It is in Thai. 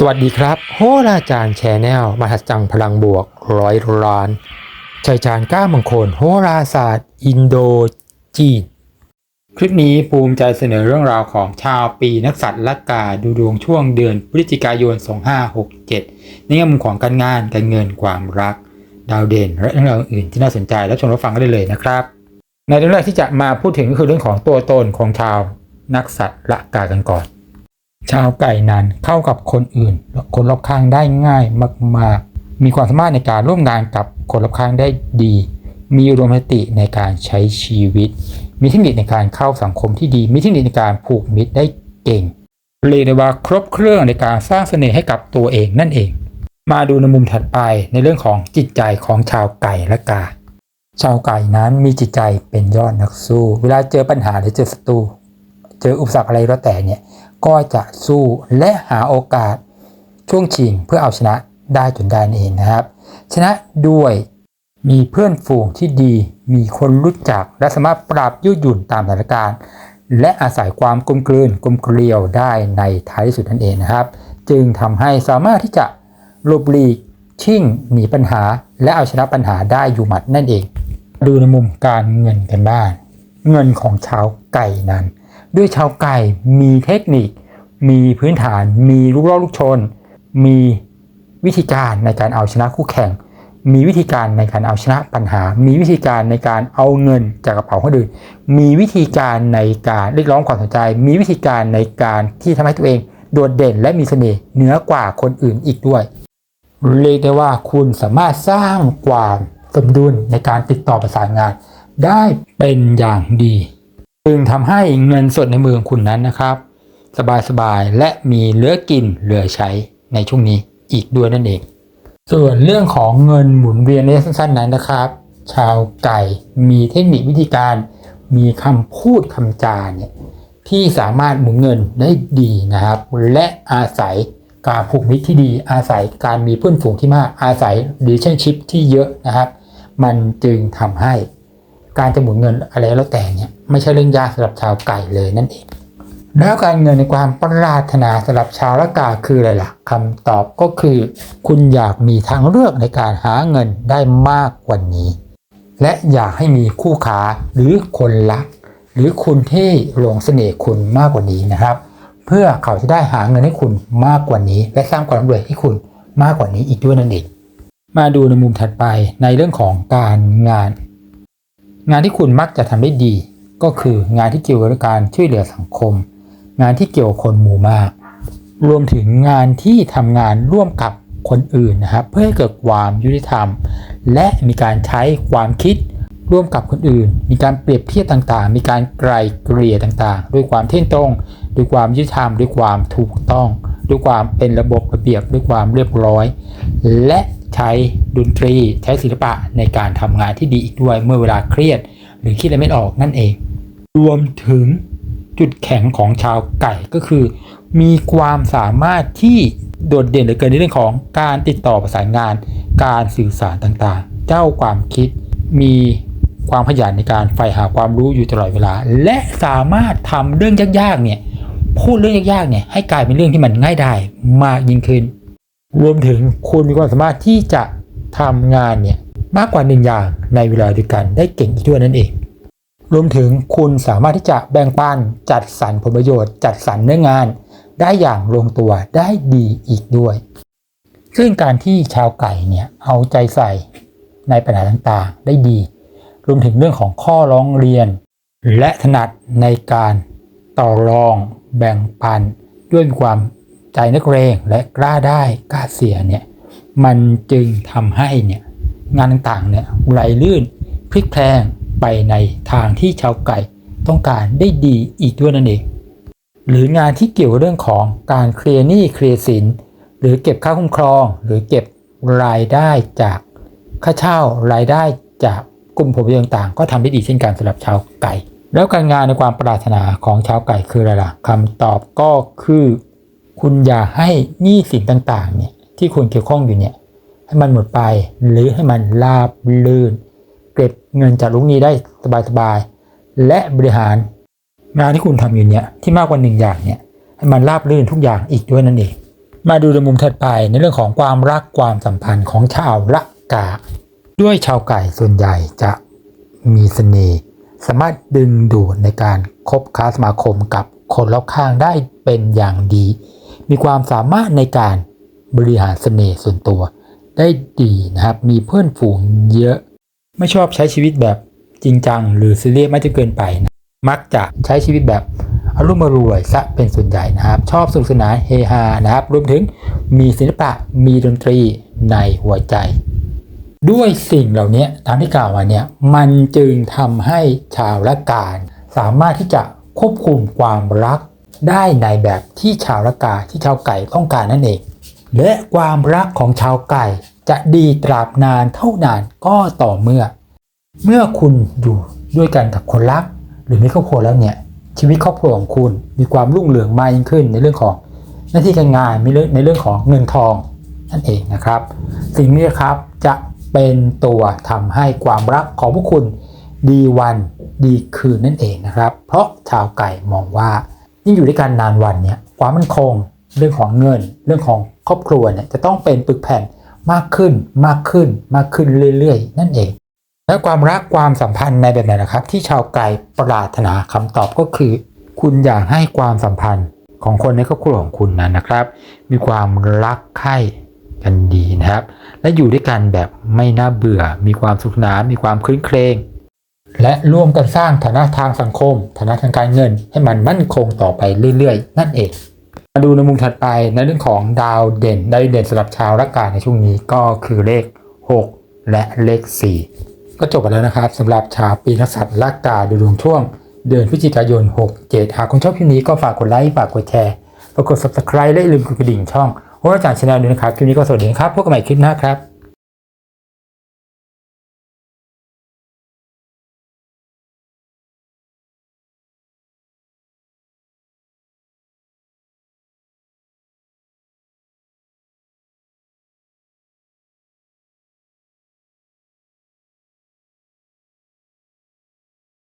สวัสดีครับ โหราจารย์แชนแนลมหัศจรรย์พลังบวกร้อยล้านชัยจารย์ก้ามงคล โหราศาสตร์ อินโดจีน คลิปนี้ภูมิใจเสนอเรื่องราวของชาวปีนักษัตว์ละกาดูดวงช่วงเดือนพฤศจิกายน 2567 ในแง่มุมของการงานการเงินความรัก ดาวเด่น และเรื่องราวอื่นที่น่าสนใจและชมรับฟังกันได้เลยนะครับ ในเรื่องแรกที่จะมาพูดถึงก็คือเรื่องของตัวตนของชาวนักสัตว์ละกากันก่อน ชาวไก่นั้นเข้ากับคนอื่น คนรอบข้างได้ง่ายมาก ๆ มีความสามารถในการร่วมงานกับคนรอบข้างได้ดี มีอุดมคติในการใช้ชีวิต มีเทคนิคในการเข้าสังคมที่ดี มีเทคนิคในการผูกมิตรได้เก่ง เรียกได้ว่าครบเครื่องในการสร้างเสน่ห์ให้กับตัวเองนั่นเอง มาดูในมุมถัดไปในเรื่องของจิตใจของชาวไก่และกาชาวไก่นั้นมีจิตใจเป็นยอดนักสู้ เวลาเจอปัญหาหรือเจอศัตรู เจออุปสรรคอะไรก็แต่เนี่ยก็จะสู้และหาโอกาสช่วงชิงเพื่อเอาชนะได้จนได้นั่นเองนะครับ ชนะด้วยมีเพื่อนฝูงที่ดี มีคนรู้จัก และสามารถปรับยืดหยุ่นตามสถานการณ์ และอาศัยความกลมกลืนกลมเกลียวได้ในท้ายที่สุดนั่นเองนะครับ จึงทำให้สามารถที่จะหลบหลีกชิ่งหนีปัญหา และเอาชนะปัญหาได้อยู่หมัดนั่นเอง ดูในมุมการเงินกันบ้างเงินของชาวไก่นั้น ด้วยชาวไก่มีเทคนิค มีพื้นฐาน มีลูกล่อลูกชน มีวิธีการในการเอาชนะคู่แข่ง มีวิธีการในการเอาชนะปัญหา มีวิธีการในการเอาเงินจากกระเป๋าคนอื่น มีวิธีการในการเรียกร้องความสนใจ มีวิธีการในการที่ทำให้ตัวเองโดดเด่นและมีเสน่ห์เหนือกว่าคนอื่นอีกด้วย เรียกได้ว่าคุณสามารถสร้างความสมดุลในการติดต่อประสานงาน ได้เป็นอย่างดี จึงทำให้เงินสดในมือของคุณนั้นนะครับ สบายๆและมีเหลือกินเหลือใช้ในช่วงนี้อีกด้วยนั่นเอง ส่วนเรื่องของเงินหมุนเวียนในระยะสั้นๆนั้นนะครับ ชาวไก่มีเทคนิควิธีการ มีคำพูดคำจาเนี่ยที่สามารถหมุนเงินได้ดีนะครับ และอาศัยการผูกมิตรที่ดีอาศัยการมีเพื่อนฝูงที่มากอาศัย relationship ที่เยอะนะครับ มันจึงทำให้ การจะหมุนเงินอะไรแล้วแต่เนี่ยไม่ใช่เรื่องยากสำหรับชาวไก่เลยนั่นเองแล้วการเงินในความปรารถนาสำหรับชาวละกาคืออะไรล่ะคำตอบก็คือ คุณอยากมีทางเลือกในการหาเงินได้มากกว่านี้ และอยากให้มีคู่ค้าหรือคนรัก หรือคุณที่หลงเสน่ห์คุณมากกว่านี้นะครับ เพื่อเขาจะได้หาเงินให้คุณมากกว่านี้ และสร้างความร่ำรวยให้คุณมากกว่านี้อีกด้วยนั่นเองมาดูในมุมถัดไปในเรื่องของการงาน งานที่คุณมักจะทำได้ดี ก็คืองานที่เกี่ยวกับการช่วยเหลือสังคม งานที่เกี่ยวกับคนหมู่มาก รวมถึงงานที่ทำงานร่วมกับคนอื่นนะครับเพื่อให้เกิดความยุติธรรม และมีการใช้ความคิดร่วมกับคนอื่น มีการเปรียบเทียบต่างๆ มีการไกลเกลี่ยต่างๆ ด้วยความเที่ยงตรง ด้วยความยุติธรรม ด้วยความถูกต้อง ด้วยความเป็นระบบระเบียบ ด้วยความเรียบร้อย และ ใช้ดนตรีใช้ศิลปะในการทำงานที่ดีอีกด้วยเมื่อเวลาเครียด หรือคิดอะไรไม่ออกนั่นเอง รวมถึงจุดแข็งของชาวไก่ก็คือ มีความสามารถที่โดดเด่นเหลือเกินในเรื่องของการติดต่อประสานงาน การสื่อสารต่างๆ เจ้าความคิดมีความขยันในการใฝ่หาความรู้อยู่ตลอดเวลา และสามารถทำเรื่องยากๆเนี่ยพูดเรื่องยากๆเนี่ยให้กลายเป็นเรื่องที่มันง่ายได้มากยิ่งขึ้น รวมถึงคุณมีความสามารถที่จะทำงานเนี่ยมากกว่าหนึ่งอย่างในเวลาเดียวกันได้เก่งอีกด้วยนั่นเอง รวมถึงคุณสามารถที่จะแบ่งปันจัดสรรผลประโยชน์ จัดสรรเนื้องาน ได้อย่างลงตัวได้ดีอีกด้วย ซึ่งการที่ชาวไก่เนี่ยเอาใจใส่ในปัญหาต่างๆ ได้ดี รวมถึงเรื่องของข้อร้องเรียน และถนัดในการต่อรองแบ่งปันด้วยความ ใจนักเรงและกล้าได้กล้าเสียเนี่ยมันจึงทำให้เนี่ยงานต่างๆเนี่ยไหลลื่นพลิกแพลงไปในทางที่ชาวไก่ต้องการได้ดีอีกด้วยนั่นเอง หรืองานที่เกี่ยวกับเรื่องของการเคลียร์หนี้เคลียร์สิน หรือเก็บค่าคุ้มครอง หรือเก็บรายได้จากค่าเช่ารายได้จากกลุ่มผลประโยชน์ต่างก็ทำได้ดีเช่นกันสำหรับชาวไก่ แล้วการงานในความปรารถนาของชาวไก่คืออะไรล่ะคำตอบก็คือ คุณอย่าให้หนี้สินต่างๆเนี่ยที่คุณเกี่ยวข้องอยู่เนี่ยให้มันหมดไปหรือให้มันราบลื่น เก็บเงินจากลูกหนี้ได้สบายๆและบริหารงานที่คุณทำอยู่เนี่ยที่มากกว่าหนึ่งอย่างเนี่ยให้มันราบลื่นทุกอย่างอีกด้วยนั่นเอง มาดูในมุมถัดไปในเรื่องของความรักความสัมพันธ์ของชาวละกา ด้วยชาวไก่ส่วนใหญ่จะมีเสน่ห์สามารถดึงดูดในการคบค้าสมาคมกับคนรอบข้างได้เป็นอย่างดี มีความสามารถในการบริหารเสน่ห์ส่วนตัว ได้ดีนะครับ มีเพื่อนฝูงเยอะ ไม่ชอบใช้ชีวิตแบบจริงจัง หรือซีเรียสมากจนเกินไปนะมักจะใช้ชีวิตแบบอารมณ์รวยซะเป็นส่วนใหญ่นะครับ ชอบสนุกสนานเฮฮานะครับ รวมถึงมีศิลปะมีดนตรีในหัวใจ ด้วยสิ่งเหล่านี้ตามที่กล่าวมาเนี่ยมันจึงทำให้ชาวละกาสามารถที่จะควบคุมความรัก ได้ในแบบที่ชาวละกาที่ชาวไก่ต้องการนั่นเอง และความรักของชาวไก่จะดีตราบนานเท่านานก็ต่อเมื่อ เมื่อคุณอยู่ด้วยกันกับคนรัก หรือมีครอบครัวแล้วเนี่ยชีวิตครอบครัวของคุณมีความรุ่งเรืองมากยิ่งขึ้นในเรื่องของหน้าที่การงานมีเรื่องในเรื่องของเงินทองนั่นเองนะครับ สิ่งนี้ครับจะเป็นตัวทำให้ความรักของพวกคุณดีวันดีคืนนั่นเองนะครับ เพราะชาวไก่มองว่า ยิ่งอยู่ด้วยกันนานวันเนี่ยความมั่นคง เรื่องของเงิน เรื่องของครอบครัวเนี่ยจะต้องเป็นปึกแผ่นมากขึ้นมากขึ้นมากขึ้นเรื่อยๆ นั่นเอง และความรักความสัมพันธ์ในแบบไหนนะครับ ที่ชาวไก่ปรารถนาคำตอบก็คือ คุณอยากให้ความสัมพันธ์ของคนในครอบครัวของคุณนั้นนะครับ มีความรักใคร่กันดีนะครับ และอยู่ด้วยกันแบบไม่น่าเบื่อ มีความสุขสนานมีความคลื้นเครง และร่วมกันสร้างฐานะทางสังคม ฐานะทางการเงิน ให้มันมั่นคงต่อไปเรื่อยๆ นั่นเอง มาดูในมุมถัดไปในเรื่องของดาวเด่นดาวเด่นสำหรับชาวรักกาในช่วงนี้ก็คือเลข 6 และเลข 4 ก็จบไปแล้วนะครับสำหรับชาวปีนักษัตริย์ลักกาดูดวงช่วง เดือนพฤศจิกายน 67 หากคุณชอบคลิปนี้ก็ฝากกดไลค์ฝากกดแชร์ฝากกด subscribe และอย่าลืมกดกระดิ่งช่องโหราจารย์ชาแนลด้วยนะครับคลิปนี้ก็สวัสดีครับพบกันใหม่คลิปหน้าครับ